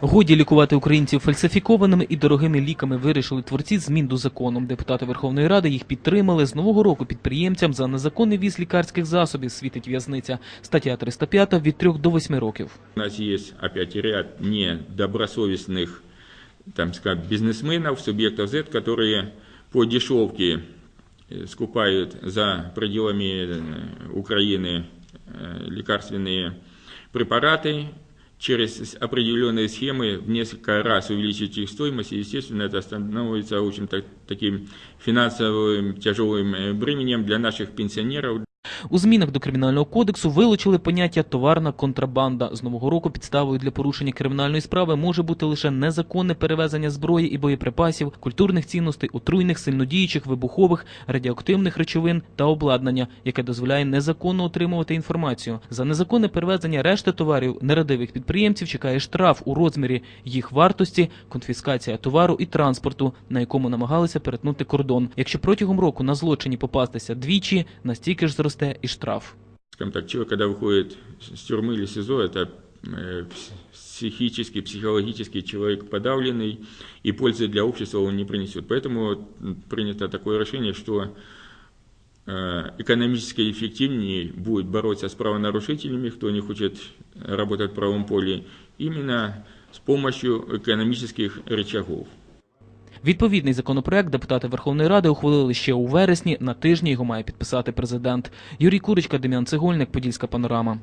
Годі лікувати українців фальсифікованими і дорогими ліками вирішили творці змін до закону. Депутати Верховної Ради їх підтримали. З нового року підприємцям за незаконний віз лікарських засобів світить в'язниця. Стаття 305 від 3 до 8 років. У нас есть опять ряд недобросовестных, там сказать, бизнесменов, субъектов Z, которые по дешевке э, скупают за пределами э, Украины э, лекарственные препараты Через определенные схемы в несколько раз увеличить их стоимость, и, естественно, это становится, в общем-то, таким финансовым тяжелым э, бременем для наших пенсионеров, У змінах до кримінального кодексу вилучили поняття товарна контрабанда. З нового року підставою для порушення кримінальної справи може бути лише незаконне перевезення зброї і боєприпасів, культурних цінностей, отруйних, сильнодіючих, вибухових, радіоактивних речовин та обладнання, яке дозволяє незаконно отримувати інформацію. За незаконне перевезення решти товарів нерадивих підприємців чекає штраф у розмірі їх вартості, конфіскація товару і транспорту, на якому намагалися перетнути кордон. Якщо протягом року на злочині попастися двічі, настільки ж зросте і штраф. скажем так, человек, когда выходит с тюрьмы или СИЗО, это э, пс- психически, психологически человек подавленный, и пользы для общества он не принесет. Поэтому принято такое решение, что э, экономически эффективнее будет бороться с правонарушителями, кто не хочет работать в правом поле, именно с помощью экономических рычагов. Відповідний законопроект депутати Верховної Ради ухвалили ще у вересні. На тижні його має підписати президент. Юрій Курочка, Дем'ян Цегольник, Подільська панорама.